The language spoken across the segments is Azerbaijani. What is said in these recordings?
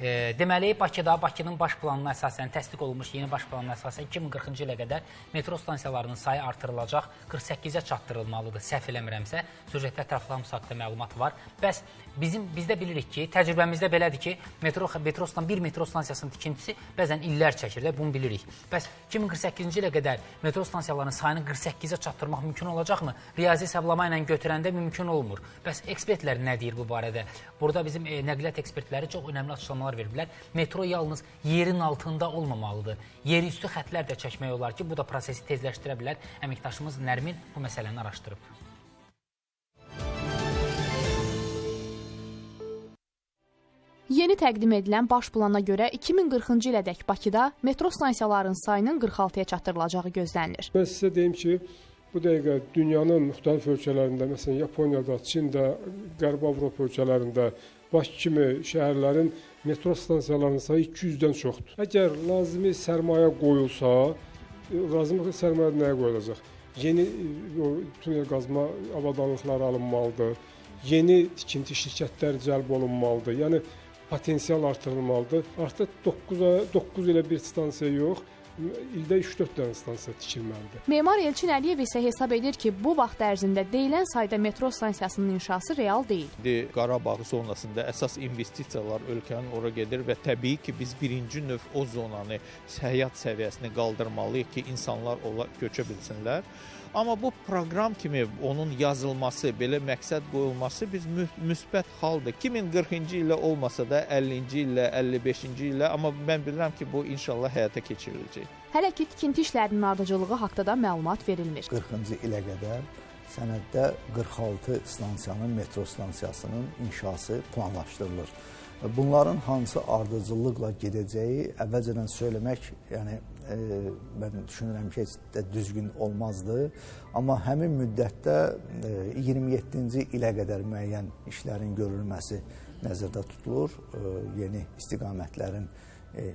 E, deməli Bakıda Bakının baş planına əsasən təsdiq olunmuş yeni baş planına əsasən 2040-cı ilə qədər metro stansiyalarının sayı artırılacaq, 48-ə çatdırılmalıdır. Səhv eləmirəmsə, süjetdə ətraflı hamısı haqqında məlumat var. Bəs bizim bizdə bilirik ki, təcrübəmizdə belədir ki, metro metro stan bir metro stansiyasının tikintisi bəzən illər çəkir də, bunu bilirik. Bəs 2048-ci ilə qədər metro stansiyalarının sayını 48-ə çatdırmaq mümkün olacaqmı? Riyazi hesablama ilə götürəndə mümkün olmur. Bəs ekspertlər nə deyir bu barədə? Burada bizim e, nəqliyyat ekspertləri çox önəmli açıqlamalar veriblər. Metro yalnız yerin altında olmamalıdır. Yerüstü xətlər də çəkmək olar ki, bu da prosesi tezləşdirə bilər. Əməkdaşımız Nərmin bu məsələni araşdırıb. Yeni təqdim edilən baş plana görə 2040-cı ilədək Bakıda metro stansiyalarının sayının 46-ya çatdırılacağı gözlənilir. Mən sizə deyim ki, bu dəqiqə dünyanın müxtəlif ölkələrində, məsələn Yaponiyada, Çində, Qərbi Avropa ölkələrində Bakı kimi şəhərlərin metro stansiyalarının sayı 200-dən çoxdur. Əgər lazımi sərmayə qoyulsa, lazımi sərmayə nəyə qoyulacaq? Yeni o, tunel qazma avadanlıqları alınmalıdır. Yeni tikinti şirkətləri cəlb olunmalıdır. Yəni potensial artırılmalıdır. Artıq 9 9 ilə bir stansiya yox, ildə 3-4 dənə stansiya tikilməlidir. Memar Elçin Əliyev isə hesab edir ki, bu vaxt ərzində deyilən sayda metro stansiyasının inşası real deyil. İndi Qarabağ zonasında əsas investisiyalar ölkənin ora gedir və təbii ki, biz birinci növ o zonanı həyat səviyyəsini qaldırmalıyıq ki, insanlar ola köçə bilsinlər. Amma bu proqram kimi onun yazılması, belə məqsəd qoyulması biz mü müsbət haldır. 2040-cı illə olmasa da 50-ci illə, 55-ci illə, amma mən bilirəm ki, bu inşallah həyata keçiriləcək. Hələ ki tikinti işlərinin ardıcıllığı haqqında da məlumat verilmir. 40-cı ilə qədər sənəddə 46 stansiyanın metro stansiyasının inşası planlaşdırılır. Bunların hansı ardıcıllıqla gedəcəyi əvvəlcədən söyləmək, yəni e, mən düşünürəm ki, heç də düzgün olmazdı. Amma həmin müddətdə e, 27-ci ilə qədər müəyyən işlərin görülməsi nəzərdə tutulur. E, yeni istiqamətlərin e,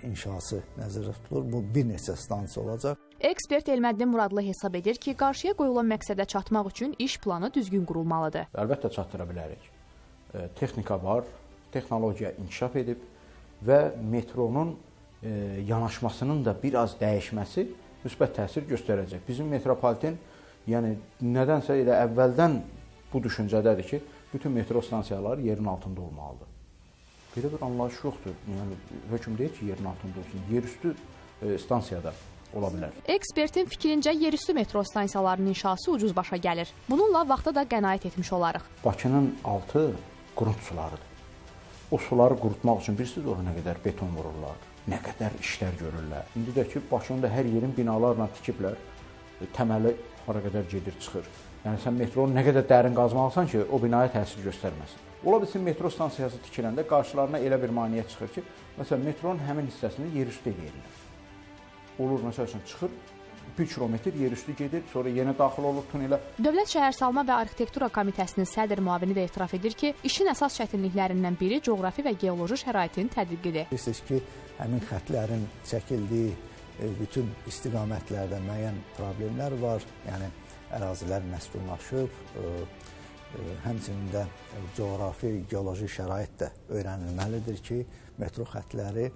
inşası nəzərdə tutulur. Bu bir neçə stansiya olacaq. Ekspert Elməddin Muradlı hesab edir ki, qarşıya qoyulan məqsədə çatmaq üçün iş planı düzgün qurulmalıdır. Əlbəttə çatdıra bilərik. E, texnika var, texnologiya inkişaf edib və metronun e, yanaşmasının da biraz dəyişməsi müsbət təsir göstərəcək. Bizim metropoliten yəni nədənsə elə əvvəldən bu düşüncədədir ki, bütün metro stansiyaları yerin altında olmalıdır. Belə bir anlayış yoxdur. Yəni hökm deyir ki, yerin altında olsun. Yerüstü e, stansiyada ola bilər. Ekspertin fikrincə yerüstü metro stansiyalarının inşası ucuz başa gəlir. Bununla vaxta da qənaət etmiş olarıq. Bakının altı qurunt sularıdır. O suları qurutmaq üçün bilirsiniz ora nə qədər beton vururlar, nə qədər işlər görürlər. İndi də ki, Bakında hər yerin binalarla tikiblər. Təməli hara qədər gedir, çıxır. Yəni sən metronu nə qədər dərin qazmalısan ki, o binaya təsir göstərməsin. Ola bilsin metro stansiyası tikiləndə qarşılarına elə bir maneə çıxır ki, məsələn metronun həmin hissəsini yerüstü eləyirlər. Olur məsəl üçün çıxır 1 kilometr yerüstü gedir, sonra yenə daxil olur tunelə. Dövlət Şəhərsalma və Arxitektura Komitəsinin sədr müavini də etiraf edir ki, işin əsas çətinliklərindən biri coğrafi və geoloji şəraitin tədqiqidir. Bilirsiniz ki, həmin xətlərin çəkildiyi e, bütün istiqamətlərdə müəyyən problemlər var. Yəni ərazilər məskunlaşıb, e, həmçinin də coğrafi, geoloji şərait də öyrənilməlidir ki, metro xətləri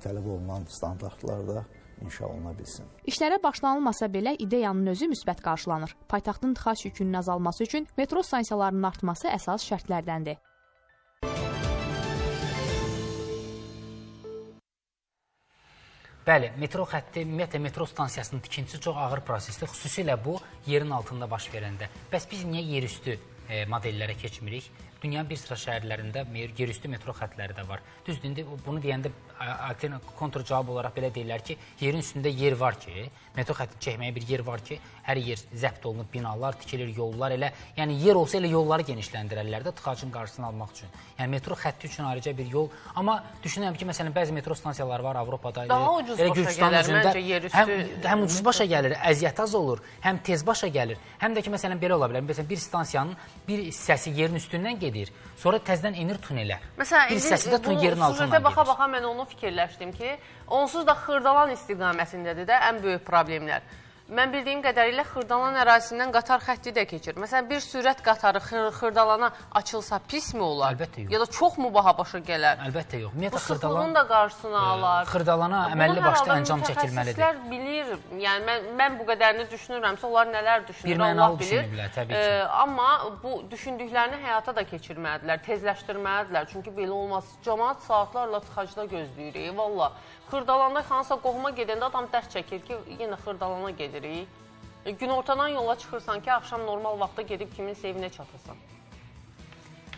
tələb olunan standartlarda inşa oluna bilsin. İşlərə başlanılmasa belə ideyanın özü müsbət qarşılanır. Paytaxtın tıxac yükünün azalması üçün metro stansiyalarının artması əsas şərtlərdəndir. Bəli, metro xətti, ümumiyyətlə metro stansiyasının tikintisi çox ağır prosesdir, xüsusilə bu yerin altında baş verəndə. Bəs biz niyə yerüstü e, modellərə keçmirik? Dünyanın bir sıra şəhərlərində yerüstü metro xətləri də var. Düzdür, indi bunu deyəndə alternativ kontur cavab olaraq belə deyirlər ki, yerin üstündə yer var ki, metro xətti çəkməyə bir yer var ki, hər yer zəbt olunub, binalar tikilir, yollar elə, yəni yer olsa elə yolları genişləndirərlər də tıxacın qarşısını almaq üçün. Yəni metro xətti üçün ayrıca bir yol, amma düşünürəm ki, məsələn bəzi metro stansiyaları var Avropada. Daha gəlir, üzündə məncə yerüstü. Həm, həm ucuz başa gəlir, əziyyət az olur, həm tez başa gəlir. Həm də ki, məsələn belə ola bilər. Məsələn bir stansiyanın bir hissəsi yerin üstündən gedir, sonra təzədən enir tunelə. Məsələn, bir hissəsi də tun yerin altından süjetə gedir. baxa-baxa mən onu fikirləşdim ki, onsuz da Xırdalan istiqamətindədir də ən böyük problemlər. Mən bildiyim qədərilə Xırdalan ərazisindən qatar xətti də keçir. Məsələn, bir sürət qatarı xır Xırdalana açılsa pismi olar? Əlbəttə yox. Ya da çox mu baha başa gələr? Əlbəttə yox. Bu Ümumiyyətlə sıxlığın Xırdalan da qarşısını alar. Xırdalana Bunu əməlli başlı əncam çəkilməlidir. Mütəxəssislər bilir. Yəni mən mən bu qədərini düşünürəmsə, onlar nələr düşünür, Birmənalı Allah bilir. düşünüblər, təbii ki. Ee, amma bu düşündüklərini həyata da keçirməlidirlər, tezləşdirməlidirlər. Çünki belə olmaz. Cəmaət saatlarla tıxacda gözləyirik. Valla. Xırdalanda hansısa qohuma gedəndə adam dərs çəkir ki, yenə Xırdalana gedirik. E, günortadan yola çıxırsan ki, axşam normal vaxtda gedib kimin evinə çatasan.